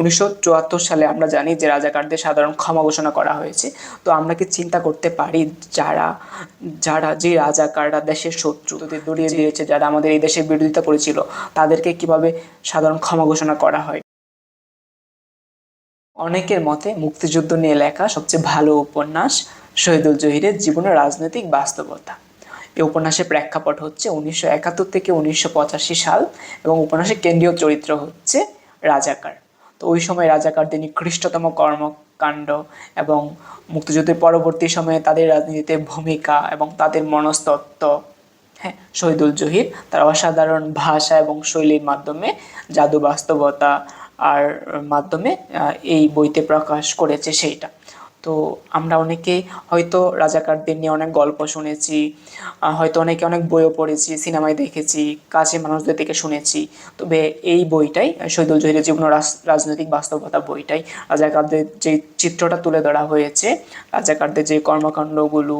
উনিশশো চুয়াত্তর সালে আমরা জানি যে রাজাকারদের সাধারণ ক্ষমা ঘোষণা করা হয়েছে। তো আমরা কি চিন্তা করতে পারি যারা যারা যে রাজাকাররা দেশের শত্রুদের দড়িয়ে দিয়েছে যারা আমাদের এই দেশের বিরোধিতা করেছিল তাদেরকে কীভাবে সাধারণ ক্ষমা ঘোষণা করা হয়? অনেকের মতে মুক্তিযুদ্ধ নিয়ে লেখা সবচেয়ে ভালো উপন্যাস শহীদুল জহিরের জীবনের রাজনৈতিক বাস্তবতা। এই উপন্যাসের প্রেক্ষাপট হচ্ছে উনিশশো একাত্তর থেকে উনিশশো পঁচাশি সাল এবং উপন্যাসের কেন্দ্রীয় চরিত্র হচ্ছে রাজাকার। তো ওই সময় রাজাকার রাজাকারদের নিকৃষ্টতম কর্মকাণ্ড এবং মুক্তিযুদ্ধের পরবর্তী সময়ে তাদের রাজনীতিতে ভূমিকা এবং তাদের মনস্তত্ত্ব হ্যাঁ শহীদুল জহির, তার অসাধারণ ভাষা এবং শৈলীর মাধ্যমে, জাদু বাস্তবতা আর মাধ্যমে এই বইতে প্রকাশ করেছে সেইটা। তো আমরা অনেকে হয়তো রাজাকারদের নিয়ে অনেক গল্প শুনেছি হয়তো অনেকে অনেক বইও পড়েছি, সিনেমায় দেখেছি কাছে মানুষদের থেকে শুনেছি। তবে এই বইটাই শহীদুল জহিরের জীবন রাজনৈতিক বাস্তবতা বইটাই। রাজাকারদের যে চিত্রটা তুলে ধরা হয়েছে, রাজাকারদের যে কর্মকাণ্ডগুলো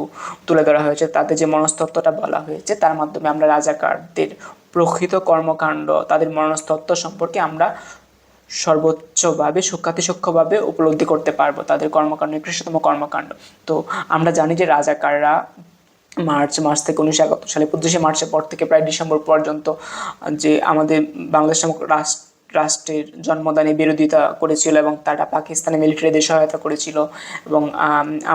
তুলে ধরা হয়েছে তাদের যে মনস্তত্ত্বটা বলা হয়েছে, তার মাধ্যমে আমরা রাজাকারদের প্রকৃত কর্মকাণ্ড, তাদের মনস্তত্ত্ব সম্পর্কে আমরা সর্বোচ্চভাবে, সূক্ষ্মাতিসূক্ষ্মভাবে উপলব্ধি করতে পারব তাদের কর্মকাণ্ড, নিকৃষ্টতম কর্মকাণ্ড। তো আমরা জানি যে রাজাকাররা মার্চ, মাস থেকে উনিশশো একাত্তর সালে, পঁচিশে মার্চের পর থেকে প্রায় ডিসেম্বর পর্যন্ত যে আমাদের বাংলাদেশ নামক রাষ্ট্র, রাষ্ট্রের জন্মদানে বিরোধিতা করেছিল এবং তারা পাকিস্তানি মিলিটারিদের সহায়তা করেছিল এবং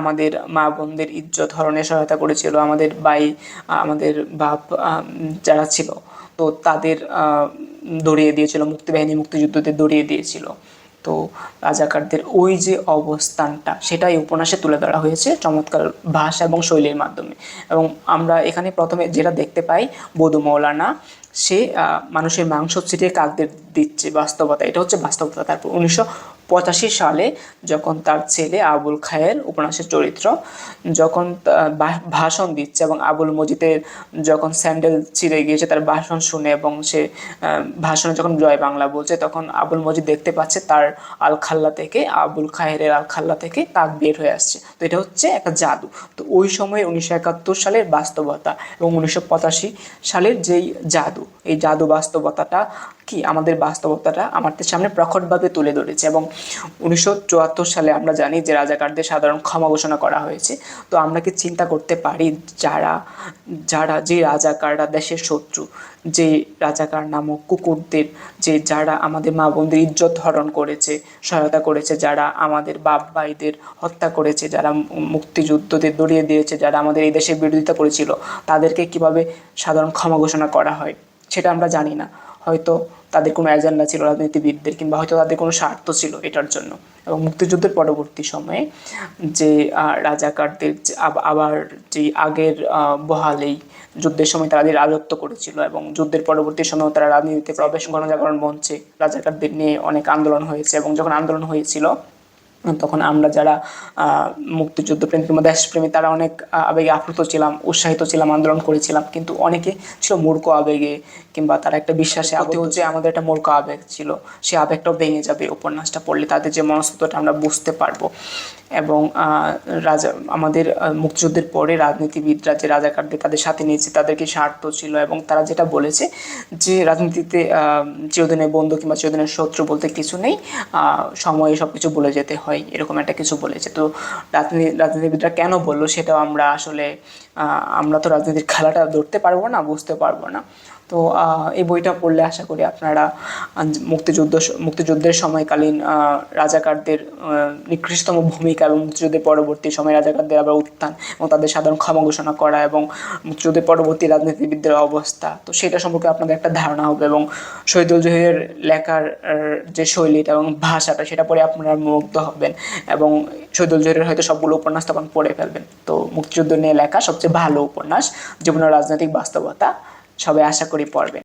আমাদের মা বোনদের ইজ্জত হরণের সহায়তা করেছিল। আমাদের ভাই, আমাদের বাপ যারা ছিল, তো তাদের দড়িয়ে দিয়েছিল, মুক্তিবাহিনী মুক্তিযুদ্ধদের দৌড়িয়ে দিয়েছিল। তো রাজাকারদের ওই যে অবস্থানটা, সেটাই উপন্যাসে তুলে ধরা হয়েছে চমৎকার ভাষা এবং শৈলীর মাধ্যমে। এবং আমরা এখানে প্রথমে যেটা দেখতে পাই, বধু মৌলানা, সে মানুষের মাংস ছিটিয়ে কাকদের দিচ্ছে, বাস্তবতা, এটা হচ্ছে বাস্তবতা। তারপর উনিশশো পঁচাশি সালে যখন তার ছেলে আবুল খায়ের উপন্যাসের চরিত্র যখন ভাষণ দিচ্ছে এবং আবুল মজিদের যখন স্যান্ডেল ছিঁড়ে গিয়েছে, তার ভাষণ শুনে এবং সে ভাষণে যখন জয় বাংলা বলছে, তখন আবুল মজিদ দেখতে পাচ্ছে তার আল খাল্লা থেকে, আবুল খায়ের আল খাল্লা থেকে তাক বের হয়ে আসছে। তো এটা হচ্ছে একটা জাদু। তো ওই সময় উনিশশো একাত্তর সালের বাস্তবতা এবং উনিশশো পঁচাশি সালের যেই জাদু, এই জাদু বাস্তবতাটা কি আমাদের বাস্তবতাটা আমাদের সামনে প্রকটভাবে তুলে ধরেছে এবং উনিশশো চুয়াত্তর সালে আমরা জানি যে রাজাকারদের সাধারণ ক্ষমা ঘোষণা করা হয়েছে। তো আমরা কি চিন্তা করতে পারি যারা যারা, যে রাজাকাররা দেশের শত্রু, যে রাজাকার নামক কুকুরদের, যে যারা আমাদের মা বোনদের ইজ্জত হরণ করেছে, সহায়তা করেছে, যারা আমাদের বাপ ভাইদের হত্যা করেছে, যারা মুক্তিযুদ্ধদের দড়িয়ে দিয়েছে, যারা আমাদের এই দেশের বিরোধিতা করেছিল, তাদেরকে কীভাবে সাধারণ ক্ষমা ঘোষণা করা হয়, সেটা আমরা জানি না। হয়তো তাদের কোনো এজেন্ডা ছিল, রাজনীতিবিদদের কিংবা হয়তো তাদের কোনো স্বার্থ ছিল এটার জন্য। এবং মুক্তিযুদ্ধের পরবর্তী সময়ে যে রাজাকারদের আবার যে আগের বহালেই যুদ্ধের সময় তারা রাজত্ব করেছিল এবং যুদ্ধের পরবর্তী সময়েও তারা রাজনীতিতে প্রবেশ, গণজাগরণ মঞ্চে রাজাকারদের নিয়ে অনেক আন্দোলন হয়েছে এবং যখন আন্দোলন হয়েছিল তখন আমরা যারা মুক্তিযুদ্ধ প্রেমী কিংবা দেশপ্রেমী তারা অনেক আবেগে আপ্লুত ছিলাম উৎসাহিত ছিলাম আন্দোলন করেছিলাম। কিন্তু অনেকে ছিল মূর্খ আবেগে কিংবা তারা একটা বিশ্বাসে আবদ্ধ যে আমাদের একটা মূর্খ আবেগ ছিল। সে আবেগটাও ভেঙে যাবে উপন্যাসটা পড়লে তাদের যে মনস্তত্ত্বটা আমরা বুঝতে পারব। এবং রাজা আমাদের মুক্তিযুদ্ধের পরে রাজনীতিবিদরা যে রাজাকারদের তাদের সাথে নিয়েছে তাদেরকে স্বার্থ ছিল এবং তারা যেটা বলেছে যে রাজনীতিতে চিরদিনের বন্ধু কিংবা চিরদিনের শত্রু বলতে কিছু নেই সময়ে সব কিছু বলে যেতে হয়। এরকম একটা কিছু বলেছে। তো রাজনীতি, রাজনীতিবিদরা কেন বলল সেটাও আমরা আসলে আমরা তো রাজনীতির খেলাটা ধরতে পারব না, বুঝতে পারব না। তো এই বইটা পড়লে আশা করি আপনারা মুক্তিযুদ্ধ মুক্তিযুদ্ধের সময়কালীন রাজাকারদের নিকৃষ্টতম ভূমিকা এবং মুক্তিযুদ্ধের পরবর্তী সময় রাজাকারদের আবার উত্থান এবং তাদের সাধারণ ক্ষমা ঘোষণা করা এবং মুক্তিযুদ্ধের পরবর্তী রাজনীতিবিদদের অবস্থা। তো সেটা সম্পর্কে আপনাদের একটা ধারণা হবে এবং শহীদুল জহিরের লেখার যে শৈলীটা এবং ভাষাটা সেটা পড়ে আপনারা মুগ্ধ হবেন এবং শহীদুল জহিরের হয়তো সবগুলো উপন্যাস তখন পড়ে ফেলবেন। তো মুক্তিযুদ্ধ নিয়ে লেখা সবচেয়ে ভালো উপন্যাস জীবনের রাজনৈতিক বাস্তবতা। সবাই আশা করি পড়বেন